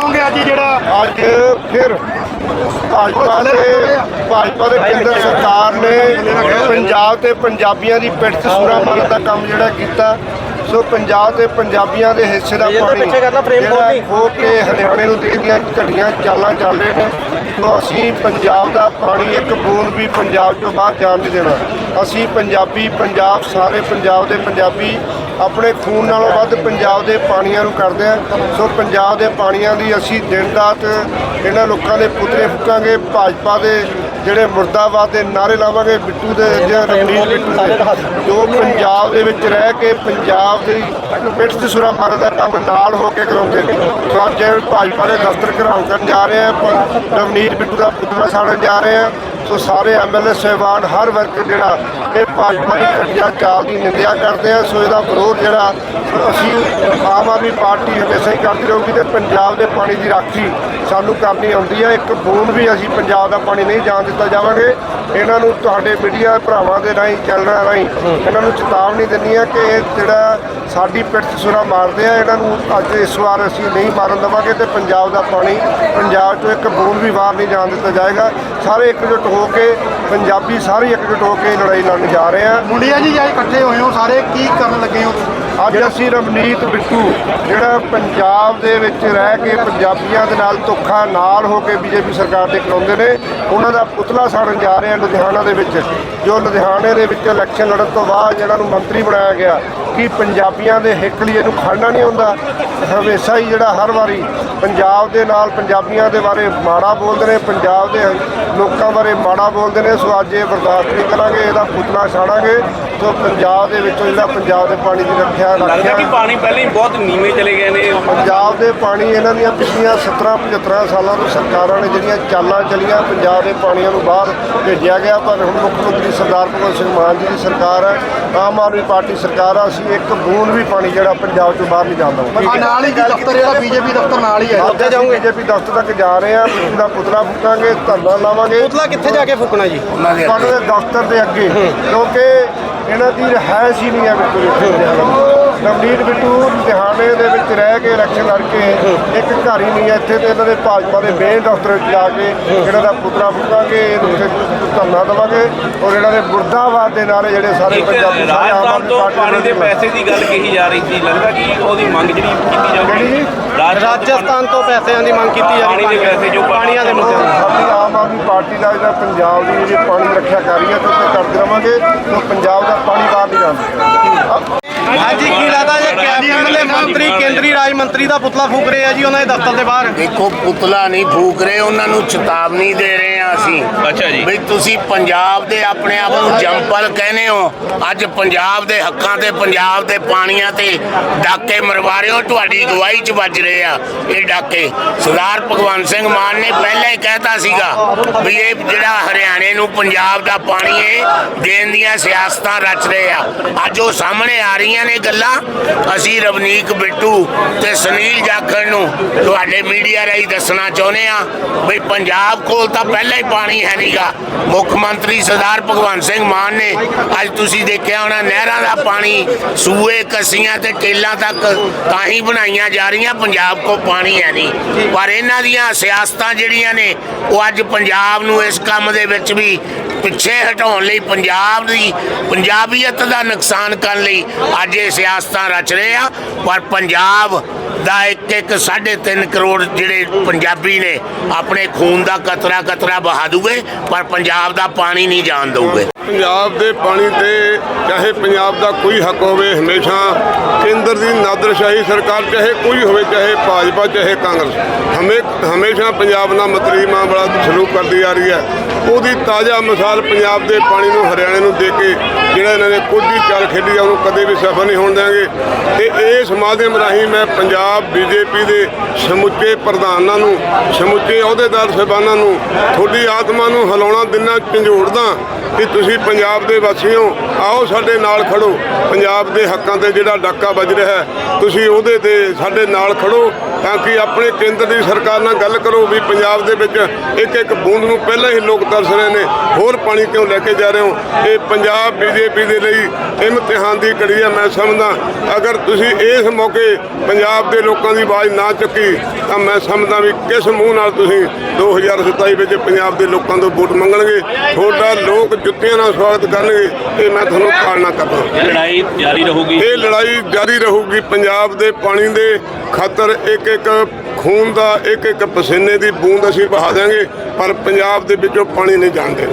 ਕਹੋਗੇ ਅੱਜ ਜਿਹੜਾ ਅੱਜ ਫਿਰ ਭਾਜਪਾ ਦੇ ਭਾਜਪਾ ਦੇ ਕੇਂਦਰ ਸਰਕਾਰ ਨੇ ਪੰਜਾਬ ਤੇ ਪੰਜਾਬੀਆਂ ਦੀ ਪਿੱਠ ਸੂਰਾ ਮਾਰਨ ਦਾ ਕੰਮ ਜਿਹੜਾ ਕੀਤਾ। ਸੋ ਪੰਜਾਬ ਤੇ ਪੰਜਾਬੀਆਂ ਦੇ ਹਿੱਸੇ ਦਾ ਪਾਣੀ ਜਿਹੜਾ ਖੋ ਕੇ ਹਰਿਆਣੇ ਨੂੰ ਦੇ ਦੀਆਂ ਘਟੀਆਂ ਚਾਲਾਂ ਚੱਲ ਰਹੇ ਨੇ। ਸੋ ਅਸੀਂ ਪੰਜਾਬ ਦਾ ਪਾਣੀ ਇੱਕ ਬੂੰਦ ਵੀ ਪੰਜਾਬ ਤੋਂ ਬਾਹਰ ਜਾਣ ਨਹੀਂ ਦੇਣਾ। ਅਸੀਂ ਪੰਜਾਬੀ ਪੰਜਾਬ ਸਾਰੇ ਪੰਜਾਬ ਦੇ ਪੰਜਾਬੀ ਆਪਣੇ ਖੂਨ ਨਾਲੋਂ ਵੱਧ ਪੰਜਾਬ ਦੇ ਪਾਣੀਆਂ ਨੂੰ ਕਰਦੇ ਆ। ਸੋ ਪੰਜਾਬ ਦੇ ਪਾਣੀਆਂ ਦੀ ਅਸੀਂ ਦਿਨ ਰਾਤ ਇਹਨਾਂ ਲੋਕਾਂ ਦੇ ਪੁਤਲੇ ਫੁੱਕਾਂਗੇ, ਭਾਜਪਾ ਦੇ ਜਿਹੜੇ ਮੁਰਦਾਬਾਦ ਦੇ ਨਾਰੇ ਲਾਵਾਂਗੇ, ਬਿੱਟੂ ਦੇ ਜਾਂ ਰਣਜੀਤ ਬਿੱਟੂ ਦੇ। ਜੋ ਪੰਜਾਬ ਦੇ ਵਿੱਚ ਰਹਿ ਕੇ ਪੰਜਾਬ ਦੀ ਪਿੱਠ ਤੇ ਸੁਰਾ ਮਾਰਨ ਦਾ ਕੰਮ ਨਾਲ ਹੋ ਕੇ ਕਰਾਉਂਦੇ ਨੇ। ਸੋ ਅੱਜ ਭਾਜਪਾ ਦੇ ਦਫ਼ਤਰ ਘਰਾਓ ਕਰਨ ਜਾ ਰਹੇ ਆ ਪ- ਰਵਨੀਤ ਬਿੱਟੂ ਦਾ ਪੁਤਲਾ ਸਾੜਨ ਜਾ ਰਹੇ ਆ। ਸੋ ਸਾਰੇ ਐਮਐਲਏ ਸਹਿਬਾਨ ਹਰ ਵਰਗ ਜਿਹੜਾ ਇਹ ਭਾਜਪਾ ਦੀ ਘਟੀਆ ਚਾਲ ਦੀ ਨਿੰਦਿਆ ਕਰਦੇ ਆ। ਸੋ ਇਹਦਾ ਵਿਰੋਧ ਜਿਹੜਾ ਅਸੀਂ ਆਮ ਆਦਮੀ ਪਾਰਟੀ ਹਮੇਸ਼ਾ ਹੀ ਕਰਦੀ ਰਹੂਗੀ ਤੇ ਪੰਜਾਬ ਦੇ ਪਾਣੀ ਦੀ ਰਾਖੀ ਸਾਨੂੰ ਕਰਨੀ ਆਉਂਦੀ ਹੈ ਇੱਕ ਬੂੰਦ ਵੀ ਅਸੀਂ ਪੰਜਾਬ ਦਾ ਪਾਣੀ ਨਹੀਂ ਜਾਣ ਦਿੱਤਾ ਜਾਵਾਂਗੇ। ਇਹਨਾਂ ਨੂੰ ਤੁਹਾਡੇ ਮੀਡੀਆ ਭਰਾਵਾਂ ਦੇ ਰਾਹੀਂ, ਚੈਨਲਾਂ ਰਾਹੀਂ ਇਹਨਾਂ ਨੂੰ ਚੇਤਾਵਨੀ ਦਿੰਨੀ ਹੈ ਕਿ ਇਹ ਜਿਹੜਾ ਸਾਡੀ ਪਿੱਠ 'ਤੇ ਸੁਰਾ ਮਾਰਦੇ ਆ। ਇਹਨਾਂ ਨੂੰ ਅੱਜ ਇਸ ਵਾਰ ਅਸੀਂ ਨਹੀਂ ਮਾਰਨ ਦੇਵਾਂਗੇ ਤੇ ਪੰਜਾਬ ਦਾ ਪਾਣੀ ਪੰਜਾਬ 'ਚੋਂ ਇੱਕ ਬੂੰਦ ਵੀ ਬਾਹਰ ਨਹੀਂ ਜਾਣ ਦਿੱਤਾ ਜਾਏਗਾ। ਸਾਰੇ ਇਕਜੁੱਟ ਹੋ ਕੇ ਪੰਜਾਬੀ ਸਾਰੇ ਇਕਜੁੱਟ ਹੋ ਕੇ ਲੜਾਈ ਲੜਨ ਜਾ ਰਹੇ ਆ। ਮੁੰਡਿਆ ਜੀ ਅੱਜ ਇਕੱਠੇ ਹੋਏ ਹੋ ਸਾਰੇ ਕੀ ਕਰਨ ਲੱਗੇ ਹੋ? ਅੱਜ ਅਸੀਂ ਰਵਨੀਤ ਬਿੱਟੂ ਜਿਹੜਾ ਪੰਜਾਬ ਦੇ ਵਿੱਚ ਰਹਿ ਕੇ ਪੰਜਾਬੀਆਂ ਦੇ ਨਾਲ ਧੋਖਾ ਨਾਲ ਹੋ ਕੇ ਬੀਜੇਪੀ ਸਰਕਾਰ ਦੇ ਕਰਾਉਂਦੇ ਨੇ ਉਹਨਾਂ ਦਾ ਪੁਤਲਾ ਸਾੜਨ ਜਾ ਰਹੇ ਆ ਲੁਧਿਆਣਾ ਦੇ ਵਿੱਚ ਜੋ ਲੁਧਿਆਣੇ ਦੇ ਵਿੱਚ ਇਲੈਕਸ਼ਨ ਲੜਨ ਤੋਂ ਬਾਅਦ ਜਿਹੜਾ ਨੂੰ ਮੰਤਰੀ ਬਣਾਇਆ ਗਿਆ ਕਿ ਪੰਜਾਬੀਆਂ ਦੇ ਹਿੱਕ ਲਈ ਇਹਨੂੰ ਖੜਨਾ ਨਹੀਂ ਹੁੰਦਾ ਹਮੇਸ਼ਾ ਹੀ ਜਿਹੜਾ ਹਰ ਵਾਰੀ ਪੰਜਾਬ ਦੇ ਨਾਲ ਪੰਜਾਬੀਆਂ ਦੇ ਬਾਰੇ ਮਾੜਾ ਬੋਲਦੇ ਨੇ ਪੰਜਾਬ ਦੇ ਲੋਕਾਂ ਬਾਰੇ ਮਾੜਾ ਬੋਲਦੇ ਨੇ ਸੋ ਅੱਜ ਇਹ ਬਰਦਾਸ਼ਤ ਨਹੀਂ ਕਰਾਂਗੇ ਇਹਦਾ ਪੁਤਲਾ ਸਾੜਾਂਗੇ ਸੋ ਪੰਜਾਬ ਦੇ ਵਿੱਚੋਂ ਜਿਹੜਾ ਪੰਜਾਬ ਦੇ ਪਾਣੀ ਦੀ ਰੱਖਿਆ ਲੱਗਦਾ ਕਿ ਪਾਣੀ ਪਹਿਲਾਂ ਹੀ ਬਹੁਤ ਨੀਵੇਂ ਚਲੇ ਗਏ ਨੇ। ਪੰਜਾਬ ਦੇ ਪਾਣੀ ਇਹਨਾਂ ਦੀਆਂ ਪਿਛਲੀਆਂ 17 75 ਸਾਲਾਂ ਤੋਂ ਸਰਕਾਰਾਂ ਨੇ ਜਿਹੜੀਆਂ ਚਾਲਾਂ ਚਲੀਆਂ ਪੰਜਾਬ ਦੇ ਪਾਣੀਆਂ ਨੂੰ ਬਾਹਰ ਭੇਜਿਆ ਗਿਆ ਪਰ ਹੁਣ ਮੁੱਖ ਮੰਤਰੀ ਸਰਦਾਰ ਭਗਵੰਤ ਸਿੰਘ ਮਾਨ ਜੀ ਦੀ ਸਰਕਾਰ ਹੈ ਆਮ ਆਦਮੀ ਪਾਰਟੀ ਸਰਕਾਰ ਆ ਅਸੀਂ ਇੱਕ ਬੂੰਦ ਵੀ ਪਾਣੀ ਜਿਹੜਾ ਪੰਜਾਬ ਚੋਂ ਬਾਹਰ ਨਹੀਂ ਜਾਂਦਾ। ਆ ਨਾਲ ਹੀ ਦਫ਼ਤਰ ਜਿਹੜਾ ਬੀਜੇਪੀ ਦਫ਼ਤਰ ਨਾਲ ਹੀ ਹੈ ਅੱਗੇ ਜਾਊਂਗੇ। ਬੀਜੇਪੀ ਦਫ਼ਤਰ ਤੱਕ ਜਾ ਰਹੇ ਆ ਬੀਜੇਪੀ ਪੁਤਲਾ ਫੁੱਕਾਂਗੇ ਧਰਨਾ ਲਾਵਾਂਗੇ। ਪੁਤਲਾ ਕਿੱਥੇ ਜਾ ਕੇ ਫੁੱਕਣਾ ਜੀ? ਉਹਨਾਂ ਦਫ਼ਤਰ ਦੇ ਅੱਗੇ। ਕਿਉਂਕਿ ਇਹਨਾਂ ਦੀ ਰਹਿਸ਼ ਹੀ ਨਹੀਂ ਹੈ ਬਿਲਕੁਲ ਨਵਨੀਤ ਬਿੱਟੂ ਲੁਧਿਆਣੇ ਦੇ ਵਿੱਚ ਰਹਿ ਕੇ ਇਲੈਕਸ਼ਨ ਲੜ ਕੇ ਇੱਕ ਘਰ ਹੀ ਨਹੀਂ ਹੈ ਇੱਥੇ ਤੇ ਇਹਨਾਂ ਦੇ ਭਾਜਪਾ ਦੇ ਮੇਨ ਦਫ਼ਤਰ ਵਿੱਚ ਜਾ ਕੇ ਇਹਨਾਂ ਦਾ ਪੁਤਲਾ ਇਹਨੂੰ ਉੱਥੇ ਧਰਨਾ ਦੇਵਾਂਗੇ ਔਰ ਇਹਨਾਂ ਦੇ ਮੁਰਦਾਬਾਦ ਦੇ ਨਾਰੇ ਜਿਹੜੇ ਸਾਰੇ ਪੰਜਾਬੀ ਸਾਰੇ ਆਮ ਰਾਜਸਥਾਨ ਆਦਮੀ ਤੋਂ ਪਾਰਟੀ ਪਾਣੀ ਦੇ ਪੈਸੇ ਦੀ ਗੱਲ ਕਹੀ ਜਾ ਰਹੀ ਸੀ ਲੱਗਦਾ ਕਿ ਉਹਦੀ ਮੰਗ ਜਿਹੜੀ ਕੀਤੀ? ਜਾਊਗੀ ਰਾਜਸਥਾਨ ਤੋਂ ਪੈਸਿਆਂ ਦੀ ਮੰਗ ਕੀਤੀ ਜਾ ਰਹੀ ਦੇ ਪੈਸੇ ਜੋ ਪਾਣੀਆਂ ਦੇ ਮੁੱਦੇ। ਸਾਡੀ ਆਮ ਆਦਮੀ ਪਾਰਟੀ ਦਾ ਜਿਹੜਾ ਪੰਜਾਬ ਦੀ ਜਿਹੜੀ ਪਾਣੀ ਰੱਖਿਆ ਕਰ ਰਹੀ ਹੈ ਤੇ ਉੱਤੇ ਕਰਦੇ ਰਵਾਂਗੇ ਤੇ ਪੰਜਾਬ ਦਾ ਪਾਣੀ ਬਾਹਰ ਨਹੀਂ ਜਾਂਦਾ ਹਾਂਜੀ ਕੀ ਲੱਗਦਾ ਜੀ? ਕੈਬਨਿਟ ਐਮਐਲਏ ਮੰਤਰੀ ਕੇਂਦਰੀ ਰਾਜ ਮੰਤਰੀ ਦਾ ਪੁਤਲਾ ਫੂਕ ਰਹੇ ਆ ਜੀ ਉਹਨਾਂ ਦੇ ਦਫ਼ਤਰ ਦੇ ਬਾਹਰ? ਦੇਖੋ ਪੁਤਲਾ ਨਹੀਂ ਫੂਕ ਰਹੇ ਉਹਨਾਂ ਨੂੰ ਚੇਤਾਵਨੀ ਦੇ ਰਹੇ ਆ ਅਸੀਂ। ਅੱਛਾ ਜੀ। ਵੀ ਤੁਸੀਂ ਪੰਜਾਬ ਦੇ ਆਪਣੇ ਆਪ ਨੂੰ ਜੰਪਲ ਕਹਿੰਦੇ ਹੋ ਅੱਜ ਪੰਜਾਬ ਦੇ ਹੱਕਾਂ ਤੇ ਪੰਜਾਬ ਦੇ ਪਾਣੀਆਂ ਤੇ ਡਾਕੇ ਮਰਵਾ ਰਹੇ ਹੋ ਤੁਹਾਡੀ ਗਵਾਹੀ 'ਚ ਵੱਜ ਰਹੇ ਆ ਇਹ ਡਾਕੇ। ਸਰਦਾਰ ਭਗਵੰਤ ਸਿੰਘ ਮਾਨ ਨੇ ਪਹਿਲਾਂ ਹੀ ਕਹਿਤਾ ਸੀਗਾ ਵੀ ਇਹ ਜਿਹੜਾ ਹਰਿਆਣੇ ਨੂੰ ਪੰਜਾਬ ਦਾ ਪਾਣੀ ਹੈ ਦੇਣ ਦੀਆਂ ਸਿਆਸਤਾਂ ਰਚ ਰਹੇ ਆ। ਅੱਜ ਉਹ ਸਾਹਮਣੇ ਆ ਰਹੀਆਂ ਨੇ ਗੱਲਾਂ। ਅਸੀਂ ਰਵਨੀਕ ਬਿੱਟੂ ਤੇ ਸੁਨੀਲ ਜਾਖੜ ਨੂੰ ਤੁਹਾਡੇ ਮੀਡੀਆ ਰਾਹੀਂ ਦੱਸਣਾ ਚਾਹੁੰਦੇ ਆ ਵੀ ਪੰਜਾਬ ਕੋਲ ਤਾਂ ਪਹਿਲਾਂ ਹੀ ਪਾਣੀ ਹੈ ਨਹੀਂਗਾ ਮੁੱਖ ਮੰਤਰੀ ਸਰਦਾਰ ਭਗਵੰਤ ਸਿੰਘ ਮਾਨ ਨੇ ਅੱਜ ਤੁਸੀਂ ਦੇਖਿਆ ਹੋਣਾ, ਨਹਿਰਾਂ ਦਾ ਪਾਣੀ ਸੂਏ, ਕੱਸੀਆਂ ਤੇ ਟੇਲਾਂ ਤੱਕ ਤਾਂ ਹੀ ਬਣਾਈਆਂ ਜਾ ਰਹੀਆਂ, ਪੰਜਾਬ ਕੋਲ ਪਾਣੀ ਹੈ ਨਹੀਂ ਪਰ ਇਹਨਾਂ ਦੀਆਂ ਸਿਆਸਤਾਂ ਜਿਹੜੀਆਂ ਨੇ, ਉਹ ਅੱਜ ਪੰਜਾਬ ਨੂੰ ਇਸ ਕੰਮ ਦੇ ਵਿੱਚ ਵੀ ਪਿੱਛੇ ਹਟਾਉਣ ਲਈ, ਪੰਜਾਬ ਦੀ ਪੰਜਾਬੀਅਤ ਦਾ ਨੁਕਸਾਨ ਕਰਨ ਲਈ ਅੱਜ ਇਹ ਸਿਆਸਤਾਂ ਰਚ ਰਹੇ ਆ ਪਰ ਪੰਜਾਬ ਦਾ ਇੱਕ ਇੱਕ 3.5 ਕਰੋੜ ਜਿਹੜੇ ਪੰਜਾਬੀ ਨੇ ਆਪਣੇ ਖੂਨ ਦਾ ਕਤਰਾ ਕਤਰਾ ਬਹਾ ਦੂਗੇ ਪਰ ਪੰਜਾਬ ਦਾ ਪਾਣੀ ਨਹੀਂ ਜਾਣ ਦਊਗੇ ਪੰਜਾਬ ਦੇ ਪਾਣੀ ਤੇ ਚਾਹੇ ਪੰਜਾਬ ਦਾ ਕੋਈ ਹੱਕ ਹੋਵੇ ਹਮੇਸ਼ਾ ਕੇਂਦਰ ਦੀ ਨਾਦਰਸ਼ਾਹੀ ਸਰਕਾਰ, ਚਾਹੇ ਕੋਈ ਹੋਵੇ, ਚਾਹੇ ਭਾਜਪਾ, ਚਾਹੇ ਕਾਂਗਰਸ, ਹਮੇ, ਹਮੇਸ਼ਾ ਪੰਜਾਬ ਨਾਲ ਮਤਰੀਮਾਂ ਬੜਾ ਸਲੂਕ ਕਰਦੀ ਆ ਰਹੀ ਹੈ। ਉਹਦੀ ਤਾਜ਼ਾ ਮਿਸਾਲ ਪੰਜਾਬ ਦੇ ਪਾਣੀ ਨੂੰ, ਹਰਿਆਣੇ ਨੂੰ ਦੇ ਕੇ, ਜਿਹੜਾ ਇਹਨਾਂ ਨੇ ਕੁੱਦੀ ਚਾਲ ਖੇਡੀ ਆ, ਉਹਨੂੰ ਕਦੇ ਵੀ ਸਫਲ ਨਹੀਂ ਹੋਣ ਦੇਵਾਂਗੇ ਤੇ ਇਸ ਮਾਧਿਅਮ ਰਾਹੀਂ ਮੈਂ ਪੰਜਾਬ ਬੀਜੇਪੀ ਦੇ ਸਮੁੱਚੇ ਪ੍ਰਧਾਨਾਂ ਨੂੰ, ਸਮੁੱਚੇ ਅਹੁਦੇਦਾਰ ਸਾਹਿਬਾਨਾਂ ਨੂੰ, ਤੁਹਾਡੀ ਆਤਮਾ ਨੂੰ ਹਿਲਾਉਣਾ ਦਿਨਾਂ ਝੰਜੋੜਦਾ ਕਿ ਤੁਸੀਂ ਪੰਜਾਬ ਦੇ ਵਾਸੀਓ, ਆਓ ਸਾਡੇ ਨਾਲ ਖੜੋ। ਪੰਜਾਬ ਦੇ ਹੱਕਾਂ ਤੇ ਜਿਹੜਾ ਡਾਕਾ ਵੱਜ ਰਿਹਾ ਹੈ। ਤੁਸੀਂ ਉਹਦੇ ਤੇ ਸਾਡੇ ਨਾਲ ਖੜੋ। ਤਾਂ ਕਿ ਆਪਣੇ ਕੇਂਦਰ ਦੀ ਸਰਕਾਰ ਨਾਲ ਗੱਲ ਕਰੋ ਵੀ ਪੰਜਾਬ ਦੇ ਵਿੱਚ ਇੱਕ ਇੱਕ ਬੂੰਦ ਨੂੰ ਪਹਿਲਾਂ ਹੀ ਲੋਕ ਤਰਸ ਰਹੇ ਨੇ ਹੋਰ ਪਾਣੀ ਕਿਉਂ ਲੈ ਕੇ ਜਾ ਰਹੇ ਹੋ? ਇਹ ਪੰਜਾਬ ਬੀਜੇਪੀ ਦੇ ਲਈ ਇਮਤਿਹਾਨ ਦੀ ਘੜੀ ਹੈ ਮੈਂ ਸਮਝਦਾ। ਅਗਰ ਤੁਸੀਂ ਇਸ ਮੌਕੇ ਪੰਜਾਬ ਦੇ ਲੋਕਾਂ ਦੀ ਆਵਾਜ਼ ਨਾ ਚੱਕੀ ਤਾਂ ਮੈਂ ਸਮਝਦਾ ਵੀ ਕਿਸ ਮੂੰਹ ਨਾਲ ਤੁਸੀਂ 2027 ਵਿੱਚ ਪੰਜਾਬ ਦੇ ਲੋਕਾਂ ਤੋਂ ਵੋਟ ਮੰਗਣਗੇ ਤੁਹਾਡਾ ਲੋਕ ਜੁੱਤੀਆਂ ਨਾਲ ਸਵਾਗਤ ਕਰਨਗੇ ਇਹ ਮੈਂ ਤੁਹਾਨੂੰ ਕਾਲਨਾ ਕਰਦਾ। ਲੜਾਈ ਜਾਰੀ ਰਹੂਗੀ। ਇਹ ਲੜਾਈ ਜਾਰੀ ਰਹੂਗੀ ਪੰਜਾਬ ਦੇ ਪਾਣੀ ਦੇ ਖਾਤਰ ਇੱਕ ਇੱਕ ਖੂਨ ਦਾ, ਇੱਕ ਇੱਕ ਪਸੀਨੇ ਦੀ ਬੂੰਦ ਅਸੀਂ ਬਹਾ ਦਿਆਂਗੇ, ਪਰ ਪੰਜਾਬ ਦੇ ਵਿੱਚੋਂ ਪਾਣੀ ਨਹੀਂ ਜਾਣ ਦੇਣਗੇ